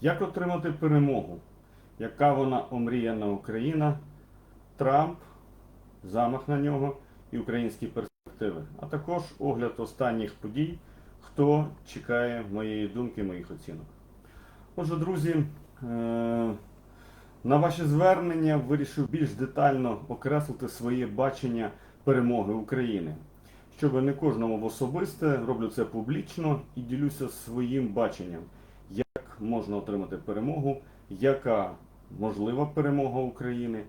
Як отримати перемогу? Яка вона омріяна Україна, Трамп, замах на нього і українські перспективи, а також огляд останніх подій, хто чекає моєї думки, моїх оцінок. Отже, друзі, е, на ваші звернення вирішив більш детально окреслити своє бачення перемоги України. Щоб не кожному в особисте, роблю це публічно і ділюся своїм баченням, як можна отримати перемогу, яка можлива перемога України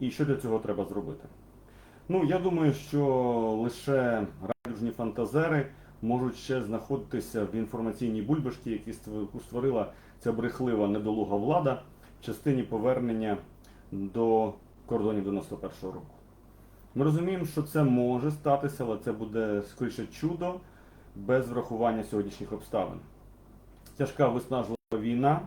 і що для цього треба зробити. Ну, я думаю, що лише радужні фантазери можуть ще знаходитися в інформаційній бульбашці, яку створила ця брехлива недолуга влада в частині повернення до кордонів 91-го року. Ми розуміємо, що це може статися, але це буде скоріше чудо без врахування сьогоднішніх обставин. Тяжка виснажлива війна,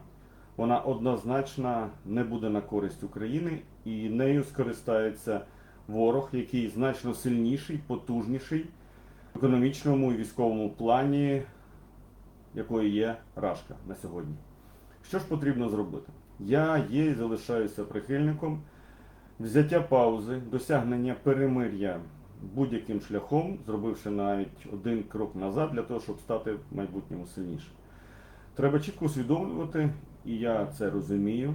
вона однозначно не буде на користь України і нею скористається ворог, який значно сильніший, потужніший в економічному і військовому плані, якою є Рашка на сьогодні. Що ж потрібно зробити? Я є і залишаюся прихильником взяття паузи, досягнення перемир'я будь-яким шляхом, зробивши навіть один крок назад для того, щоб стати в майбутньому сильнішим. Треба чітко усвідомлювати, і я це розумію,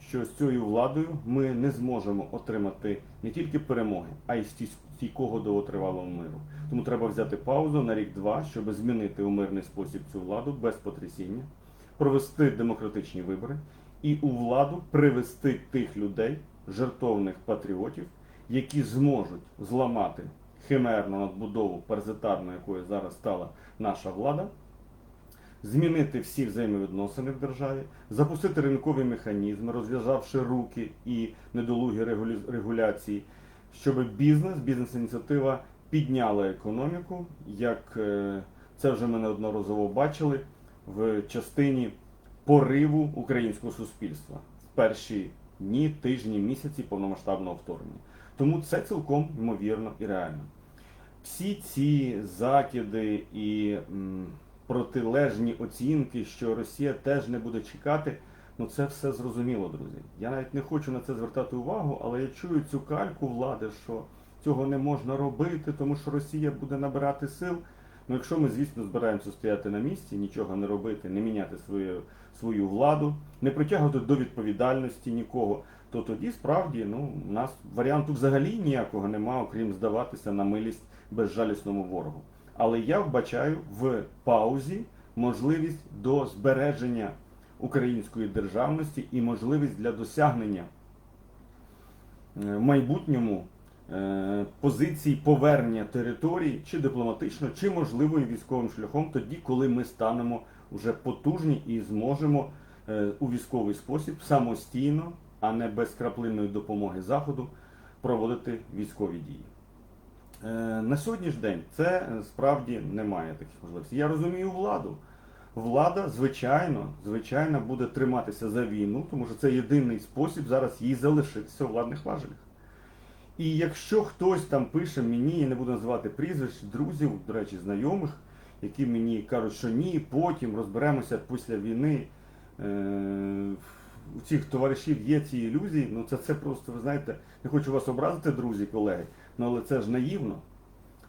що з цією владою ми не зможемо отримати не тільки перемоги, а й стій- стійкого довготривалого миру. Тому треба взяти паузу на рік-два, щоб змінити у мирний спосіб цю владу без потрясіння, провести демократичні вибори і у владу привести тих людей, жертовних патріотів, які зможуть зламати химерну надбудову паразитарну, якою зараз стала наша влада, змінити всі взаємовідносини в державі, запустити ринкові механізми, розв'язавши руки і недолугі регуляції, щоб бізнес, бізнес-ініціатива підняла економіку, як е, це вже ми неодноразово бачили в частині пориву українського суспільства в перші дні, тижні, місяці повномасштабного вторгнення. Тому це цілком ймовірно і реально. Всі ці закиди і протилежні оцінки, що Росія теж не буде чекати, ну це все зрозуміло, друзі. Я навіть не хочу на це звертати увагу, але я чую цю кальку влади, що цього не можна робити, тому що Росія буде набирати сил. Ну, якщо ми, звісно, збираємося стояти на місці, нічого не робити, не міняти свою, свою владу, не притягувати до відповідальності нікого, то тоді справді ну, у нас варіанту взагалі ніякого нема, окрім здаватися на милість безжалісному ворогу. Але я вбачаю в паузі можливість до збереження української державності і можливість для досягнення е, в майбутньому е, позицій повернення територій чи дипломатично, чи можливо і військовим шляхом, тоді, коли ми станемо вже потужні і зможемо е, у військовий спосіб самостійно, а не без краплинної допомоги Заходу, проводити військові дії. Е, На сьогоднішній день це е, справді немає таких можливостей. Я розумію владу. Влада, звичайно, звичайно, буде триматися за війну, тому що це єдиний спосіб зараз їй залишитися у владних важелях. І якщо хтось там пише мені, я не буду називати прізвищ, друзів, до речі, знайомих, які мені кажуть, що ні, потім розберемося після війни. Е, у цих товаришів є ці ілюзії, ну це, це просто, ви знаєте, не хочу вас образити, друзі, колеги, ну але це ж наївно.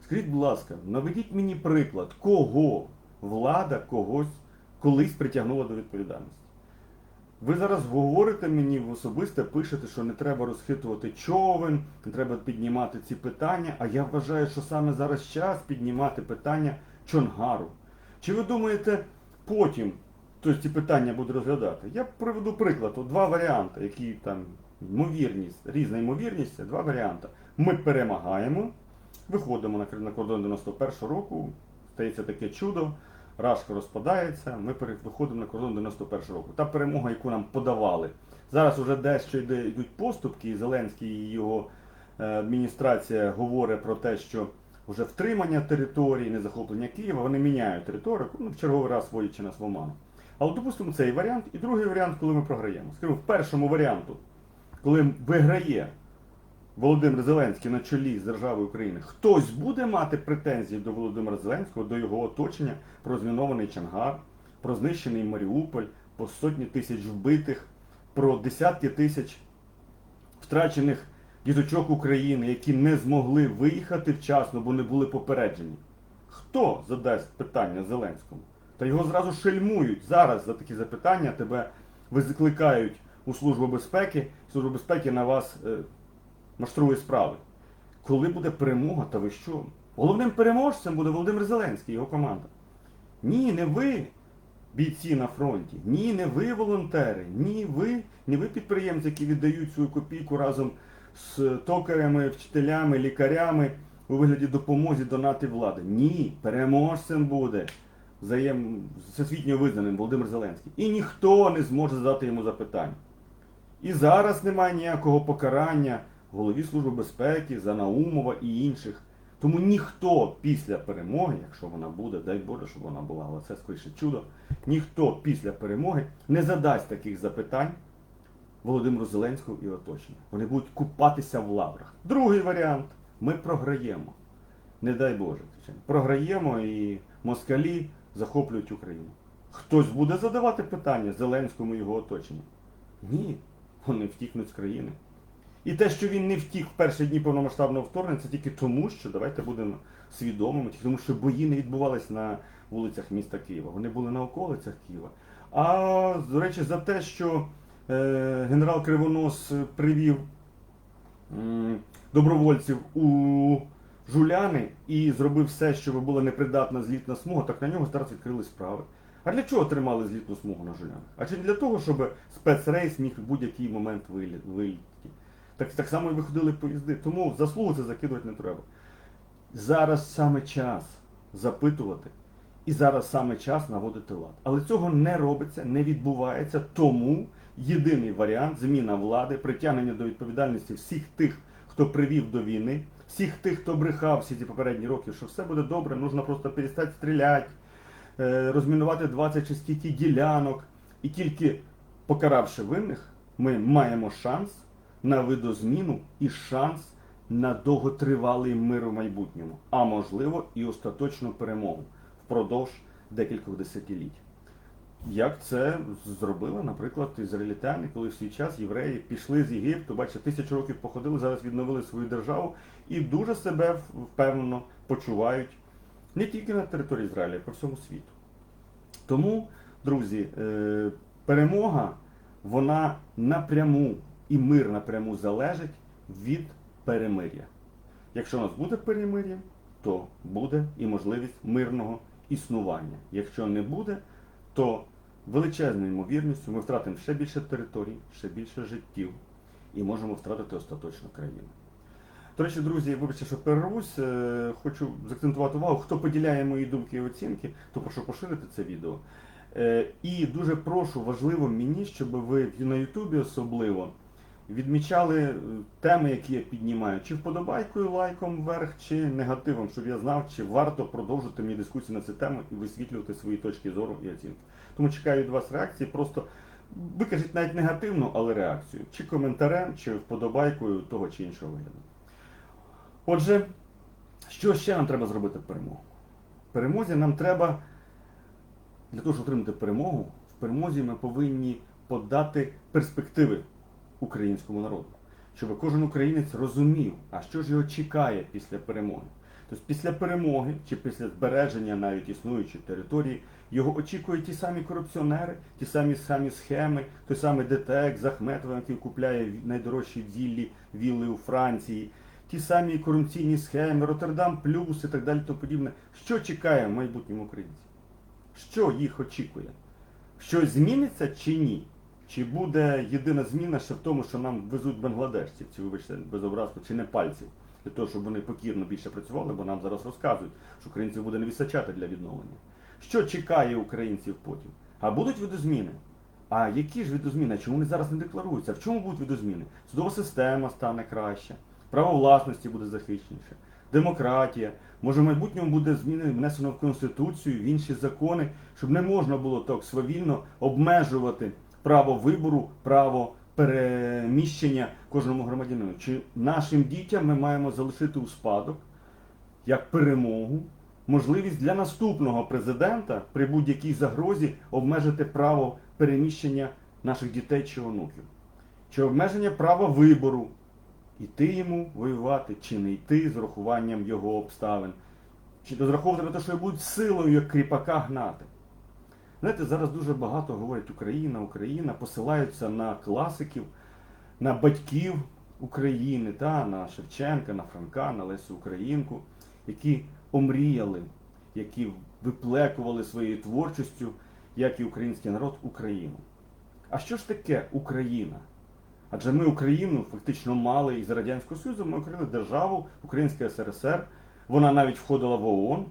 Скажіть, будь ласка, наведіть мені приклад, кого влада когось колись притягнула до відповідальності. Ви зараз говорите мені в особисте, пишете, що не треба розхитувати човен, не треба піднімати ці питання, а я вважаю, що саме зараз час піднімати питання Чонгару. Чи ви думаєте, потім хтось ці питання буде розглядати? Я приведу приклад, два варіанти, які там ймовірність, різна ймовірність, це два варіанти. Ми перемагаємо, виходимо на, кордон 91 року, стається таке чудо, Рашка розпадається, ми виходимо на кордон 91-го року. Та перемога, яку нам подавали. Зараз вже дещо йде, йдуть поступки, і Зеленський і його е, адміністрація говорить про те, що вже втримання території, не захоплення Києва, вони міняють територію, ну, в черговий раз вводячи нас в оману. Але допустимо цей варіант і другий варіант, коли ми програємо. Скажімо, в першому варіанту, коли виграє Володимир Зеленський на чолі з державою України, хтось буде мати претензії до Володимира Зеленського, до його оточення про змінований Чангар, про знищений Маріуполь, про сотні тисяч вбитих, про десятки тисяч втрачених діточок України, які не змогли виїхати вчасно, бо не були попереджені. Хто задасть питання Зеленському? Та його зразу шельмують. Зараз за такі запитання тебе викликають у Службу безпеки, Служба безпеки на вас е, справи. Коли буде перемога, та ви що? Головним переможцем буде Володимир Зеленський, його команда. Ні, не ви, бійці на фронті, ні, не ви волонтери, ні ви, не ви підприємці, які віддають свою копійку разом з токарями, вчителями, лікарями у вигляді допомоги донати влади. Ні, переможцем буде взаєм всесвітньо визнаним Володимир Зеленський. І ніхто не зможе задати йому запитання. І зараз немає ніякого покарання голові Служби безпеки, за Наумова і інших. Тому ніхто після перемоги, якщо вона буде, дай Боже, щоб вона була, але це скоріше чудо, ніхто після перемоги не задасть таких запитань Володимиру Зеленському і оточенню. Вони будуть купатися в лаврах. Другий варіант ми програємо. Не дай Боже. Програємо і москалі захоплюють Україну. Хтось буде задавати питання Зеленському і його оточенню? Ні, вони втікнуть з країни. І те, що він не втік в перші дні повномасштабного вторгнення, це тільки тому, що давайте будемо свідомими, тому що бої не відбувалися на вулицях міста Києва. Вони були на околицях Києва. А до речі, за те, що е, генерал Кривонос привів м, добровольців у жуляни і зробив все, щоб була непридатна злітна смуга, так на нього зараз відкрили справи. А для чого тримали злітну смугу на жулянах? А чи для того, щоб спецрейс міг в будь-який момент вилі- вилітіти? Так, так само і виходили поїзди. Тому заслугу це закидувати не треба. Зараз саме час запитувати, і зараз саме час наводити лад. Але цього не робиться, не відбувається. Тому єдиний варіант зміна влади, притягнення до відповідальності всіх тих, хто привів до війни, всіх тих, хто брехав всі ці попередні роки, що все буде добре, нужно просто перестати стріляти, е, розмінувати 20 чи скільки ділянок. І тільки покаравши винних, ми маємо шанс на видозміну і шанс на довготривалий мир у майбутньому, а можливо і остаточну перемогу впродовж декількох десятиліть. Як це зробили, наприклад, ізраїльтяни, коли в свій час євреї пішли з Єгипту, бачите, тисячу років походили, зараз відновили свою державу і дуже себе впевнено почувають не тільки на території Ізраїля, а по всьому світу. Тому, друзі, е, перемога, вона напряму і мир напряму залежить від перемир'я. Якщо у нас буде перемир'я, то буде і можливість мирного існування. Якщо не буде, то величезною ймовірністю ми втратимо ще більше територій, ще більше життів і можемо втратити остаточно країну. До речі, друзі, вибачте, що перервусь, е, хочу закцентувати увагу, хто поділяє мої думки і оцінки, то прошу поширити це відео. Е, І дуже прошу, важливо мені, щоб ви на Ютубі особливо відмічали е, теми, які я піднімаю, чи вподобайкою, лайком вверх, чи негативом, щоб я знав, чи варто продовжити мені дискусію на цю тему і висвітлювати свої точки зору і оцінки. Тому чекаю від вас реакції, просто викажіть навіть негативну, але реакцію, чи коментарем, чи вподобайкою того чи іншого вигляду. Отже, що ще нам треба зробити перемогу? В перемозі нам треба, для того, щоб отримати перемогу, в перемозі ми повинні подати перспективи українському народу. Щоб кожен українець розумів, а що ж його чекає після перемоги. Тобто після перемоги чи після збереження навіть існуючої території його очікують ті самі корупціонери, ті самі самі схеми, той самий ДТЕК з Ахметовим, який купляє найдорожчі віллі, вілли у Франції, ті самі корупційні схеми, Роттердам Плюс і так далі, тому подібне. Що чекає в майбутньому українців? Що їх очікує? Щось зміниться чи ні? Чи буде єдина зміна ще в тому, що нам везуть бангладешців, чи вибачте, без образку, чи непальців, для того, щоб вони покірно більше працювали, бо нам зараз розказують, що українців буде не вистачати для відновлення. Що чекає українців потім? А будуть видозміни? А які ж видозміни? Чому вони зараз не декларуються? В чому будуть видозміни? Судова система стане краще, право власності буде захищеніше, демократія. Може в майбутньому буде зміни внесено в Конституцію, в інші закони, щоб не можна було так свавільно обмежувати право вибору, право переміщення кожному громадянину. Чи нашим дітям ми маємо залишити у спадок як перемогу можливість для наступного президента при будь-якій загрозі обмежити право переміщення наших дітей чи онуків, чи обмеження права вибору, іти йому воювати чи не йти з урахуванням його обставин, чи розраховувати на те, що його будуть силою як кріпака гнати. Знаєте, зараз дуже багато говорять Україна, Україна, посилаються на класиків, на батьків України, та, на Шевченка, на Франка, на Лесю Українку, які омріяли, які виплекували своєю творчістю, як і український народ, Україну. А що ж таке Україна? Адже ми Україну фактично мали із Радянського Союзу, ми окрили державу, Українська СРСР. Вона навіть входила в ООН.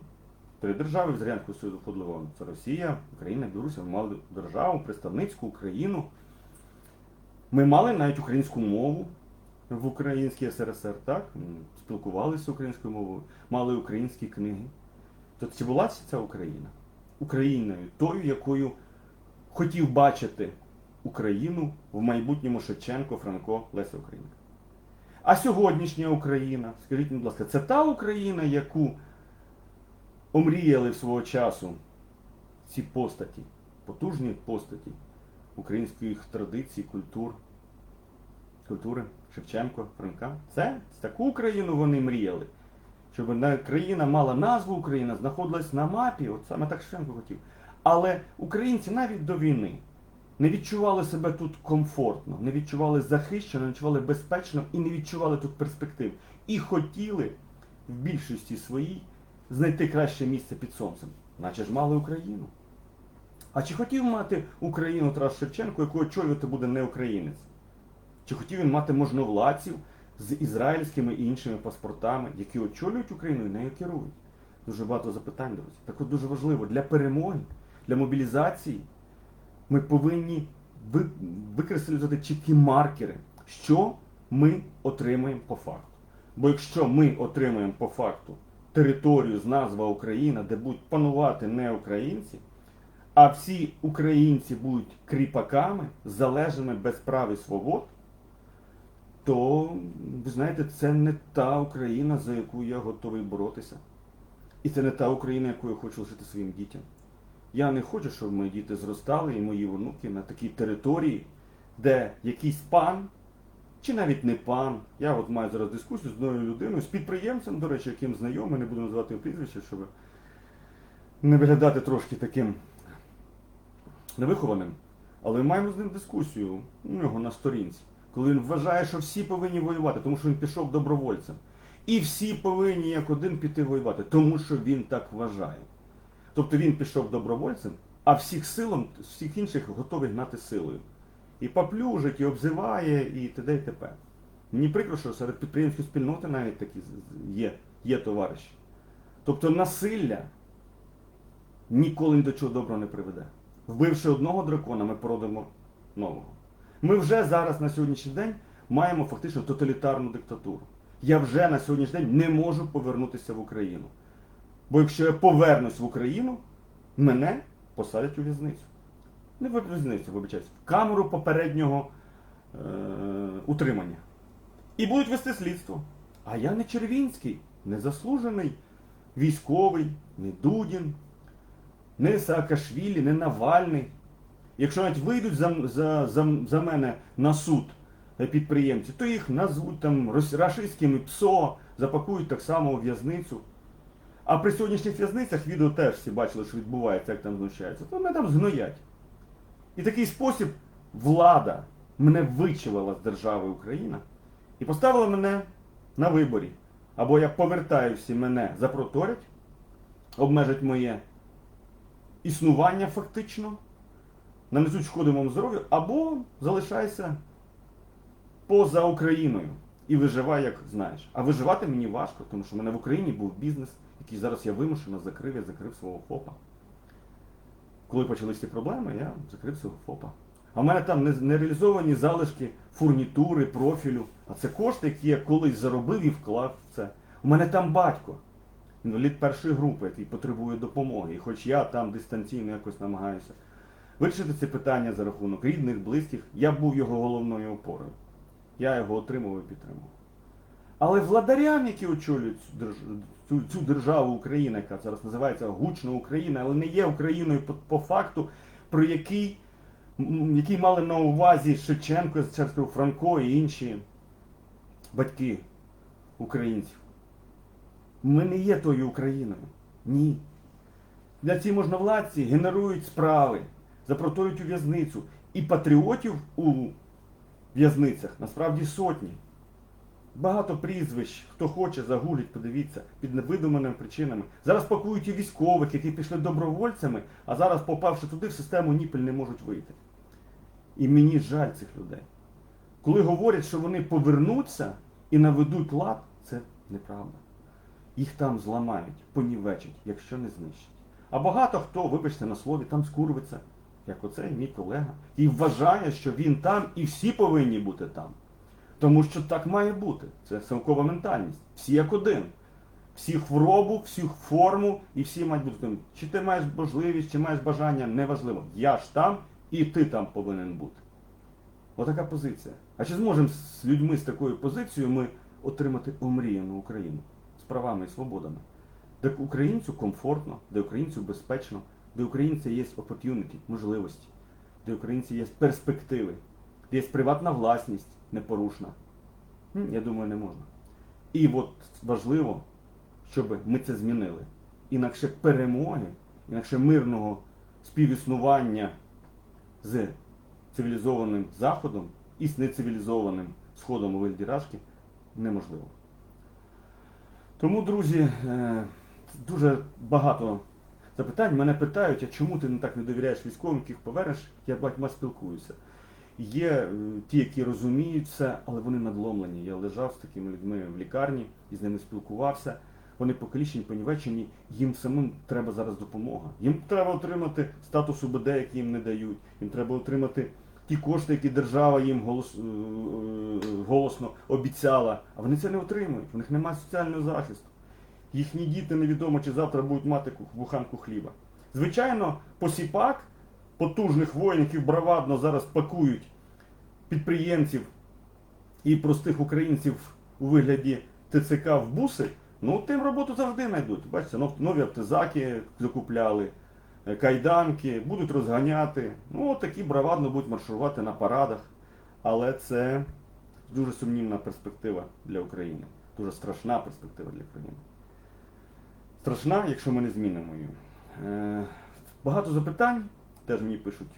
Три держави з Радянського Союзу входили. Це Росія, Україна, Білорусь. Ми мали державу, представницьку Україну. Ми мали навіть українську мову в Українській СРСР, так? Спілкувалися українською мовою, мали українські книги. То чи була ця Україна? Україною, тою, якою хотів бачити Україну в майбутньому Шевченко, Франко, Леся Українка. А сьогоднішня Україна, скажіть, будь ласка, це та Україна, яку омріяли свого часу ці постаті, потужні постаті українських традицій, культур, культури Шевченко, Франка. Це таку Україну вони мріяли. Щоб на- країна мала назву Україна, знаходилась на мапі, от саме так Шевченко хотів. Але українці навіть до війни не відчували себе тут комфортно, не відчували захищено, не відчували безпечно і не відчували тут перспектив. І хотіли в більшості своїй знайти краще місце під сонцем, наче ж мали Україну. А чи хотів мати Україну Тарас Шевченко, яку очолювати буде не українець? Чи хотів він мати можновладців з ізраїльськими і іншими паспортами, які очолюють Україну і нею керують? Дуже багато запитань, друзі. Так от дуже важливо для перемоги, для мобілізації ми повинні ви- викристалізувати чіткі маркери, що ми отримаємо по факту. Бо якщо ми отримаємо по факту територію з назва Україна, де будуть панувати не українці, а всі українці будуть кріпаками, залежними без прав і свобод, то, ви знаєте, це не та Україна, за яку я готовий боротися. І це не та Україна, яку я хочу лишити своїм дітям. Я не хочу, щоб мої діти зростали і мої онуки на такій території, де якийсь пан, чи навіть не пан, я от маю зараз дискусію з одною людиною, з підприємцем, до речі, яким знайомий, не буду називати його прізвище, щоб не виглядати трошки таким невихованим. Але ми маємо з ним дискусію у нього на сторінці, коли він вважає, що всі повинні воювати, тому що він пішов добровольцем. І всі повинні як один піти воювати, тому що він так вважає. Тобто він пішов добровольцем, а всіх силом, всіх інших готовий гнати силою. І поплюжить, і обзиває, і т.д. і т.п. Мені прикро, що серед підприємської спільноти навіть такі є, є товариші. Тобто насилля ніколи ні до чого доброго не приведе. Вбивши одного дракона, ми породимо нового. Ми вже зараз на сьогоднішній день маємо фактично тоталітарну диктатуру. Я вже на сьогоднішній день не можу повернутися в Україну. Бо якщо я повернусь в Україну, мене посадять у в'язницю. Не в в'язницю, вибачаюсь, в камеру попереднього е- утримання. І будуть вести слідство. А я не Червінський, не заслужений військовий, не Дудін, не Саакашвілі, не Навальний. Якщо навіть вийдуть за, за, за, за мене на суд підприємці, то їх назвуть там рашистськими ПСО, запакують так само у в'язницю. А при сьогоднішніх в'язницях відео теж всі бачили, що відбувається, як там знущаються, то мене там згноять. І такий спосіб влада мене вичавила з держави Україна і поставила мене на виборі. Або я повертаюся мене запроторять, обмежать моє існування фактично, нанесуть шкоду моєму здоров'ю, або залишайся поза Україною і виживай, як знаєш. А виживати мені важко, тому що в мене в Україні був бізнес, який зараз я вимушено закрив, я закрив свого ФОПа. Коли почалися ці проблеми, я закрив свого ФОПа. А в мене там нереалізовані залишки фурнітури, профілю. А це кошти, які я колись заробив і вклав в це. У мене там батько, інвалід першої групи, який потребує допомоги. І хоч я там дистанційно якось намагаюся вирішити це питання за рахунок рідних, близьких, я був його головною опорою. Я його отримував і підтримував. Але владарям, які очолюють цю, цю, державу Україна, яка зараз називається гучно Україна, але не є Україною по, по факту, про який, який мали на увазі Шевченко, Царство Франко і інші батьки українців. Ми не є тою Україною. Ні. Для ці можновладці генерують справи, запроторюють у в'язницю. І патріотів у в'язницях насправді сотні. Багато прізвищ, хто хоче, загугліть, подивіться, під невидуманими причинами. Зараз пакують і військових, які пішли добровольцями, а зараз, попавши туди, в систему Ніпель не можуть вийти. І мені жаль цих людей. Коли говорять, що вони повернуться і наведуть лад, це неправда. Їх там зламають, понівечать, якщо не знищать. А багато хто, вибачте на слові, там скурвиться, як оцей мій колега, і вважає, що він там і всі повинні бути там. Тому що так має бути. Це селкова ментальність. Всі як один. Всі хворобу, всю форму і всі мають бути. Чи ти маєш можливість, чи маєш бажання, неважливо. Я ж там і ти там повинен бути. Отака позиція. А чи зможемо з людьми з такою позицією ми отримати омріяну Україну з правами і свободами? Де українцю комфортно, де українцю безпечно, де українця є opportunity, можливості, де українці є перспективи, де є приватна власність непорушна. Я думаю, не можна. І от важливо, щоб ми це змінили. Інакше перемоги, інакше мирного співіснування з цивілізованим Заходом і з нецивілізованим Сходом у вигляді Рашки неможливо. Тому, друзі, е, дуже багато запитань. Мене питають, а чому ти не так не довіряєш військовим, яких повернеш? Я багатьма спілкуюся. Є е, ті, які розуміють це, але вони надломлені. Я лежав з такими людьми в лікарні і з ними спілкувався. Вони покалічені, понівечені, їм самим треба зараз допомога. Їм треба отримати статус УБД, який їм не дають. Їм треба отримати ті кошти, які держава їм голос, е, е, голосно обіцяла, а вони це не отримують. У них немає соціального захисту. Їхні діти невідомо, чи завтра будуть мати ку- буханку хліба. Звичайно, посіпак потужних воїнів, які бравадно зараз пакують підприємців і простих українців у вигляді ТЦК в буси, ну тим роботу завжди знайдуть. Бачите, нові автозаки закупляли, е, кайданки, будуть розганяти. Ну, от такі бравадно будуть марширувати на парадах. Але це дуже сумнівна перспектива для України. Дуже страшна перспектива для країни. Страшна, якщо ми не змінимо її. Е, Багато запитань теж мені пишуть.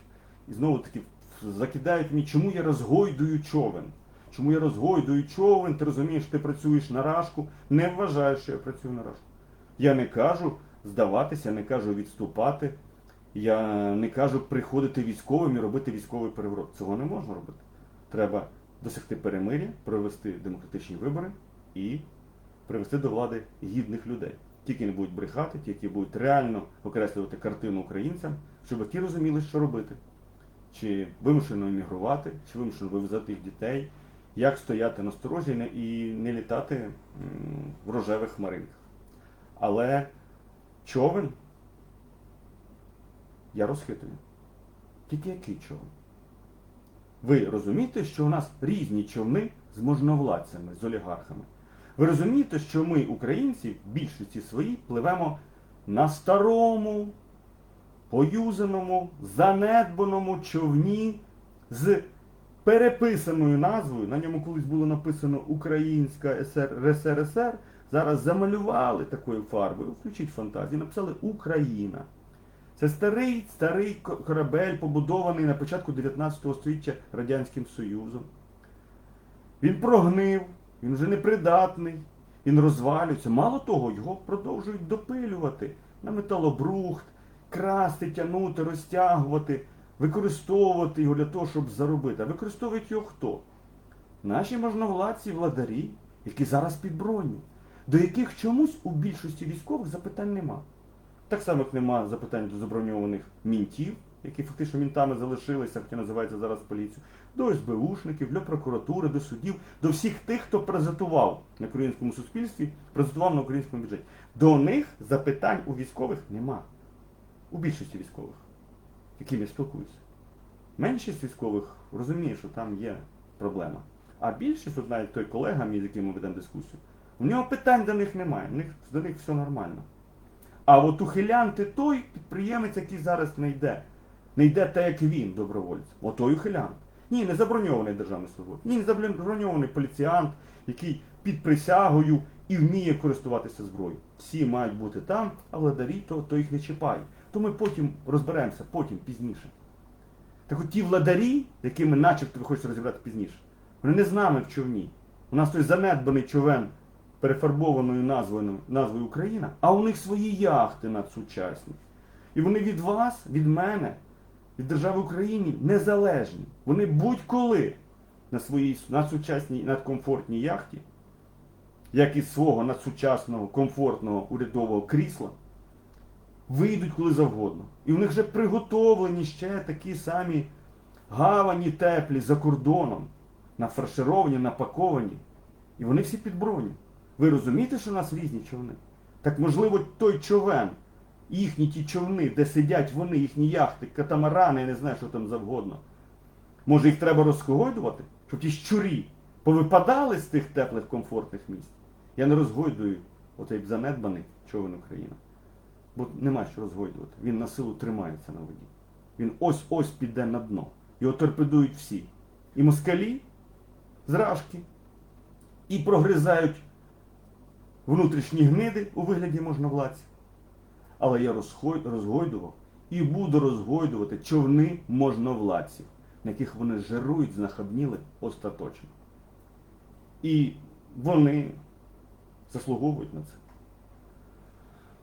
І знову таки закидають мені, чому я розгойдую човен. Чому я розгойдую човен, ти розумієш, ти працюєш на рашку. Не вважаю, що я працюю на рашку. Я не кажу здаватися, не кажу відступати. Я не кажу приходити військовим і робити військовий переворот. Цього не можна робити. Треба досягти перемиря, провести демократичні вибори і привести до влади гідних людей. Тільки не будуть брехати, тільки будуть реально окреслювати картину українцям, щоб ті розуміли, що робити. Чи вимушено емігрувати, чи вимушено вивезти їх дітей, як стояти на сторожі і не- літати в рожевих хмаринках. Але човен я розхитую. Тільки який човен? Ви розумієте, що у нас різні човни з можновладцями, з олігархами. Ви розумієте, що ми, українці, в більшості своїй, пливемо на старому, поюзаному, занедбаному човні з переписаною назвою. На ньому колись було написано Українська СР, РСРСР. Зараз замалювали такою фарбою. Включіть фантазію, написали Україна. Це старий старий корабель, побудований на початку 19 століття Радянським Союзом. Він прогнив, він вже непридатний, він розвалюється. Мало того, його продовжують допилювати на металобрухт, красти, тягнути, розтягувати, використовувати його для того, щоб заробити. А використовують його хто? Наші можновладці, владарі, які зараз під броню, до яких чомусь у більшості військових запитань нема. Так само, як нема запитань до заброньованих мінтів, які фактично мінтами залишилися, хоча називається зараз поліцію, до СБУшників, до прокуратури, до судів, до всіх тих, хто презентував на українському суспільстві, презентував на українському бюджеті. До них запитань у військових нема. У більшості військових, яким я спілкуюся. Меншість військових розуміє, що там є проблема. А більшість, от навіть той колега, мій, з яким ми ведемо дискусію, у нього питань до них немає, у них, до них все нормально. А от ухилянти той підприємець, який зараз не йде. Не йде так, як він, добровольець. Отой ухилянт. Ні, не заброньований державний службовець. Ні, не заброньований поліціянт, який під присягою і вміє користуватися зброєю. Всі мають бути там, а владарі то, то їх не чіпає. То ми потім розберемося, потім, пізніше. Так от ті владарі, якими начебто ви хочете розібрати пізніше, вони не з нами в човні. У нас той занедбаний човен перефарбованою назвою, назвою Україна, а у них свої яхти надсучасні. І вони від вас, від мене, від держави України незалежні. Вони будь-коли на своїй надсучасній, надкомфортній яхті, як із свого надсучасного, комфортного урядового крісла, вийдуть коли завгодно. І в них вже приготовлені ще такі самі гавані теплі за кордоном, нафаршировані, напаковані. І вони всі під броню. Ви розумієте, що у нас різні човни? Так можливо той човен, їхні ті човни, де сидять вони, їхні яхти, катамарани, я не знаю, що там завгодно. Може їх треба розгойдувати, щоб ті щурі повипадали з тих теплих, комфортних місць. Я не розгойдую оцей занедбаний човен Україна. Бо нема що розгойдувати. Він на силу тримається на воді. Він ось-ось піде на дно. Його торпедують всі. І москалі з рашки, і прогризають внутрішні гниди у вигляді можновладців. Але я розгойдував і буду розгойдувати човни можновладців, на яких вони жирують, знахабніли остаточно. І вони заслуговують на це.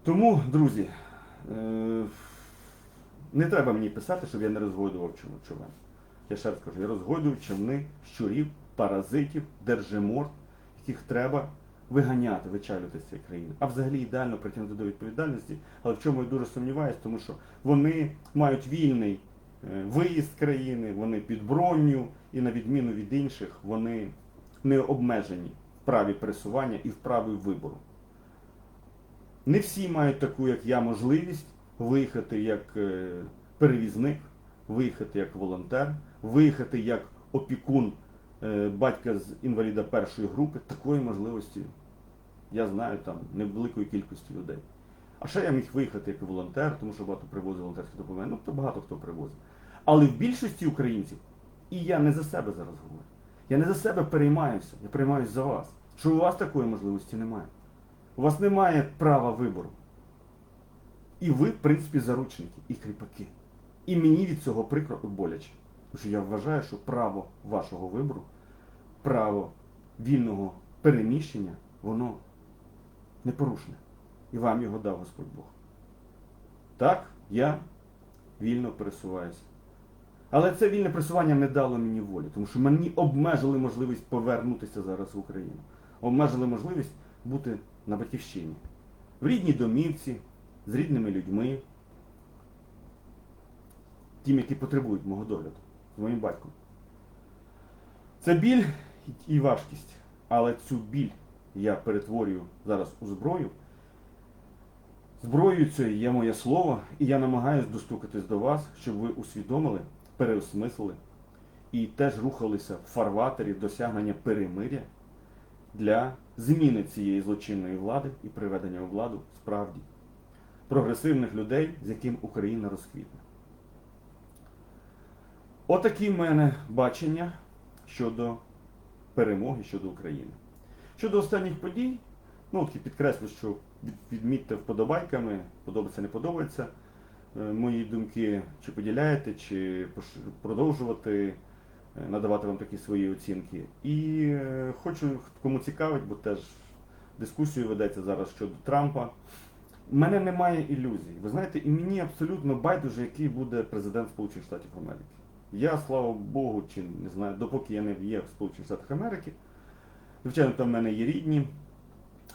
Тому, друзі, е, не треба мені писати, щоб я не розгойдував чов- човен. Я ще раз кажу, я розгойдую човни щурів, паразитів, держиморд, яких треба виганяти, вичавлювати з цієї країни. А взагалі ідеально притягнути до відповідальності, але в чому я дуже сумніваюся, тому що вони мають вільний е, виїзд країни, вони під броню, і на відміну від інших, вони не обмежені в праві пересування і в праві вибору. Не всі мають таку, як я, можливість виїхати як е, перевізник, виїхати як волонтер, виїхати як опікун е, батька з інваліда першої групи. Такої можливості я знаю там невеликої кількості людей. А ще я міг виїхати як волонтер, тому що багато привозив волонтерські документи. Ну, то багато хто привозив. Але в більшості українців, і я не за себе зараз говорю, я не за себе переймаюся, я переймаюся за вас. Що у вас такої можливості немає. У вас немає права вибору. І ви, в принципі, заручники і кріпаки. І мені від цього прикро і боляче. Тому що я вважаю, що право вашого вибору, право вільного переміщення, воно непорушне. І вам його дав Господь Бог. Так, я вільно пересуваюся. Але це вільне пересування не дало мені волі, тому що мені обмежили можливість повернутися зараз в Україну. Обмежили можливість бути на батьківщині. В рідній домівці, з рідними людьми, тим, які потребують мого догляду, з моїм батьком. Це біль і важкість. Але цю біль я перетворюю зараз у зброю. Зброєю це є моє слово, і я намагаюся достукатись до вас, щоб ви усвідомили, переосмислили і теж рухалися в фарватері досягнення перемиря для зміни цієї злочинної влади і приведення у владу справді прогресивних людей, з яким Україна розквітне. Отакі в мене бачення щодо перемоги щодо України. Щодо останніх подій, ну і підкреслю, що відмітьте вподобайками, подобається, не подобається. е, Мої думки чи поділяєте, чи продовжувати надавати вам такі свої оцінки. І е, хочу, кому цікавить, бо теж дискусію ведеться зараз щодо Трампа. У мене немає ілюзій. Ви знаєте, і мені абсолютно байдуже, який буде президент Сполучених Штатів Америки. Я, слава Богу, чи не знаю, допоки я не є в Сполучених Штатах Америки. Звичайно, там в мене є рідні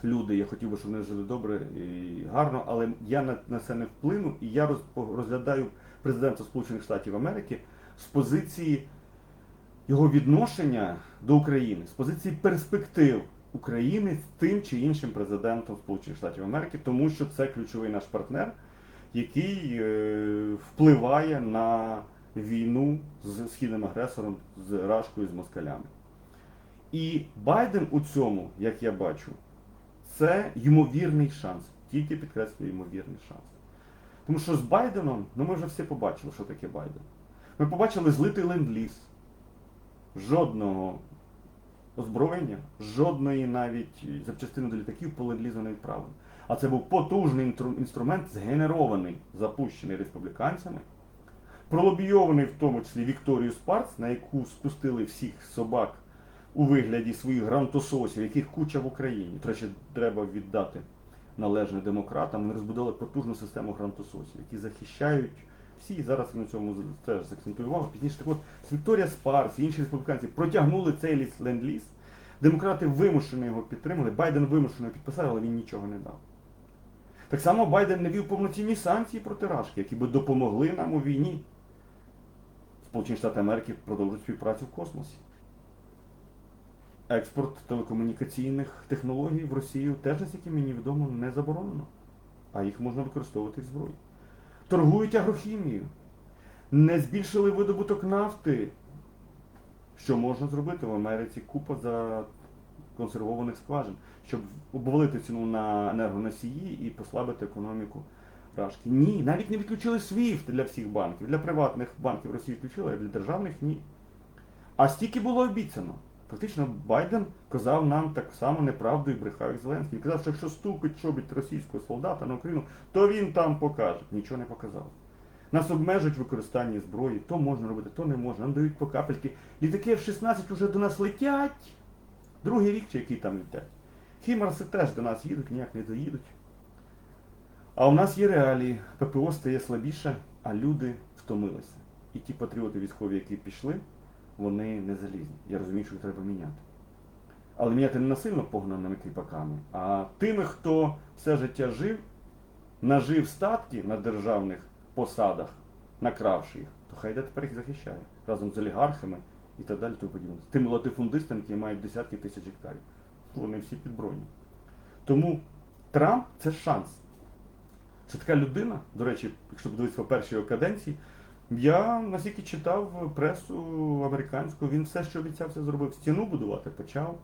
люди, я хотів би, щоб вони жили добре і гарно, але я на, на це не вплину, і я роз, розглядаю президента Сполучених Штатів Америки з позиції його відношення до України, з позиції перспектив України з тим чи іншим президентом Сполучених Штатів Америки, тому що це ключовий наш партнер, який е, впливає на війну з східним агресором, з Рашкою, з москалями. І Байден у цьому, як я бачу, це ймовірний шанс. Тільки підкреслюю ймовірний шанс. Тому що з Байденом, ну ми вже всі побачили, що таке Байден. Ми побачили злитий ленд-ліз. Жодного озброєння, жодної навіть запчастини до літаків по ленд-лізу не відправлено. А це був потужний інструмент, згенерований, запущений республіканцями, пролобійований в тому числі Вікторію Спарц, на яку спустили всіх собак у вигляді своїх грантососів, яких куча в Україні. До треба віддати належне демократам. Вони розбудили потужну систему грантососів, які захищають всі. Зараз на цьому теж закцентую увагу. Пізніше так от Вікторія Спарс і інші республіканці протягнули цей ленд-ліз. Демократи вимушено його підтримали. Байден вимушено підписав, але він нічого не дав. Так само Байден не вів повноцінні санкції проти Рашки, які би допомогли нам у війні. Сполучені Штати Америки продовжують співпрацю в космосі. Експорт телекомунікаційних технологій в Росію теж, наскільки мені відомо, не заборонено. А їх можна використовувати в зброї. Торгують агрохімією. Не збільшили видобуток нафти. Що можна зробити в Америці? Купа законсервованих скважин, щоб обвалити ціну на енергоносії і послабити економіку Рашки. Ні, навіть не відключили SWIFT для всіх банків. Для приватних банків Росії відключили, а для державних ні. А стільки було обіцяно. Фактично Байден казав нам так само неправду і брехав як Зеленський. Він казав, що якщо ступить чобіт російського солдата на Україну, то він там покаже. Нічого не показав. Нас обмежують в використанні зброї, то можна робити, то не можна. Нам дають по капельки. Літаки F-16 вже до нас летять. Другий рік чи який там летять. Хімарси теж до нас їдуть, ніяк не доїдуть. А у нас є реалії. ППО стає слабіше, а люди втомилися. І ті патріоти військові, які пішли, вони не залізні. Я розумію, що їх треба міняти. Але міняти не насильно погнаними кріпаками, а тими, хто все життя жив, нажив статки на державних посадах, накравши їх, то хай де тепер їх захищає разом з олігархами і так далі. З тими латифундистами, які мають десятки тисяч гектарів. Вони всі підбройні. Тому Трамп це шанс. Це така людина, до речі, якщо подивитися по першій каденції, я наскільки читав пресу американську, він все, що обіцяв, все зробив. Стіну будувати почав.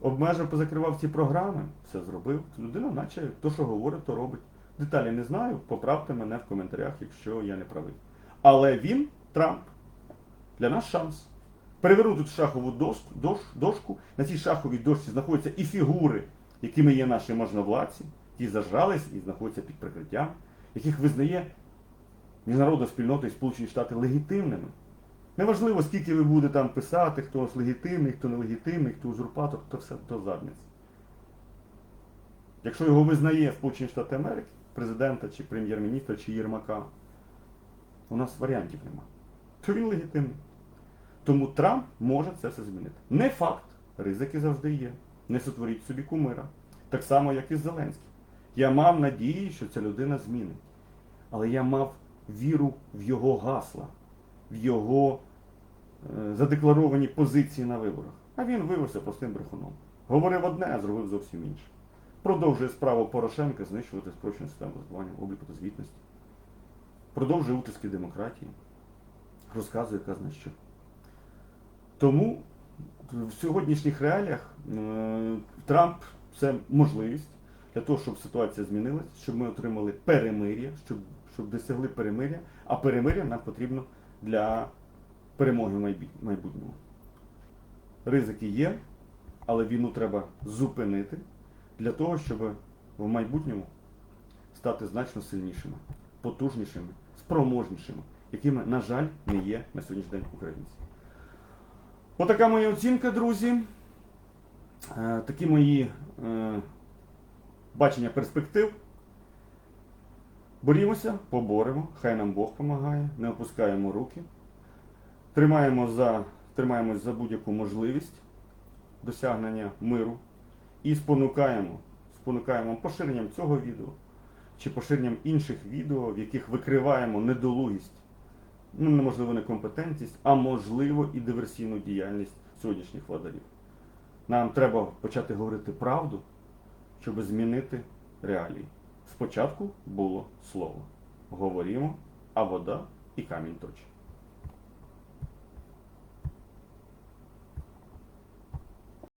Обмежив, позакривав ці програми, все зробив. Людина, наче то, що говорить, то робить. Деталі не знаю, поправте мене в коментарях, якщо я не правий. Але він, Трамп, для нас шанс. Перевернути шахову дошку, дош, дошку. На цій шаховій дошці знаходяться і фігури, якими є наші можновладці, які зажрались і знаходяться під прикриттям, яких визнає міжнародна спільнота і Сполучені Штати легітимними. Неважливо, скільки ви будете там писати, хто ось легітимний, хто нелегітимний, хто узурпатор, хто все то задниць. Якщо його визнає Сполучені Штати Америки, президента чи прем'єр-міністра, чи Єрмака, у нас варіантів нема. То він легітимний. Тому Трамп може це все змінити. Не факт, ризики завжди є. Не сотворіть собі кумира. Так само, як і Зеленський. Я мав надії, що ця людина змінить. Але я мав віру в його гасла, в його е, задекларовані позиції на виборах. А він виявився простим брехуном. Говорив одне, а зробив зовсім інше. Продовжує справу Порошенка знищувати спрощену систему розбування обліку та звітності. Продовжує утиски демократії. Розказує казна що. Тому в сьогоднішніх реаліях е, Трамп це можливість для того, щоб ситуація змінилась, щоб ми отримали перемир'я, щоб, щоб досягли перемир'я, а перемир'я нам потрібно для перемоги в майбутньому. Ризики є, але війну треба зупинити для того, щоб в майбутньому стати значно сильнішими, потужнішими, спроможнішими, якими, на жаль, не є на сьогоднішній день українці. Отака моя оцінка, друзі. Е, Такі мої е, бачення перспектив. Борімося, поборемо, хай нам Бог допомагає, не опускаємо руки. Тримаємо за, тримаємось за будь-яку можливість досягнення миру і спонукаємо, спонукаємо поширенням цього відео чи поширенням інших відео, в яких викриваємо недолугість, ну, неможливо, некомпетентність, а можливо і диверсійну діяльність сьогоднішніх владарів. Нам треба почати говорити правду, щоб змінити реалії. Спочатку було слово. Говоримо, а вода і камінь точить.